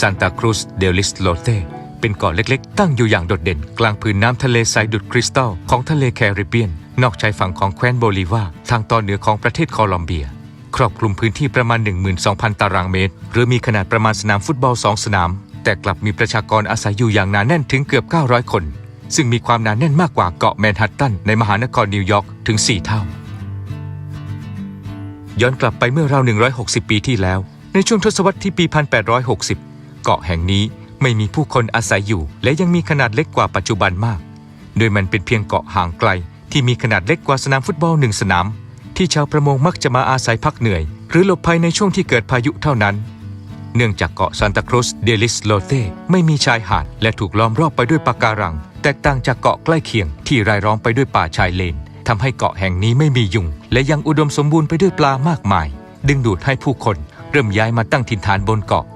ซานตาครูสเดลิสโลเตเป็นเกาะเล็กๆ ตั้งอยู่อย่างโดดเด่น กลางผืนน้ำทะเลทรายดุดคริสตัลของทะเลแคริบเบียน นอกชายฝั่งของแคว้นโบลิวา ทางตอนเหนือของประเทศโคลอมเบีย ครอบคลุมพื้นที่ประมาณ 12,000 ตารางเมตร หรือมีขนาดประมาณสนามฟุตบอล 2 สนาม แต่กลับมีประชากรอาศัยอยู่อย่างหนาแน่นถึงเกือบ 900 คน ซึ่งมีความหนาแน่นมากกว่าเกาะแมนฮัตตันในมหานครนิวยอร์กถึง 4 เท่า ย้อนกลับไปเมื่อราว 160 ปีที่แล้ว ในช่วงทศวรรษที่ปี 1860 เกาะแห่งนี้ไม่มีผู้คนอาศัยอยู่ และยังมีขนาดเล็กกว่าปัจจุบันมาก โดยมันเป็นเพียงเกาะห่างไกล ที่มีขนาดเล็กกว่าสนามฟุตบอลหนึ่งสนาม ที่ชาวประมงมักจะมาอาศัยพักเหนื่อย หรือหลบภัยในช่วงที่เกิดพายุเท่านั้น เนื่องจากเกาะซานตาครูสเดลิสโลเตไม่มีชายหาดและถูกล้อมรอบไปด้วยปะการัง แตกต่างจากเกาะใกล้เคียง ที่รายล้อมไปด้วยป่าชายเลนทำให้เกาะแห่งนี้ไม่มียุง และยังอุดมสมบูรณ์ไปด้วยปลามากมาย ดึงดูดให้ผู้คนเริ่มย้ายมาตั้งถิ่นฐานบนเกาะ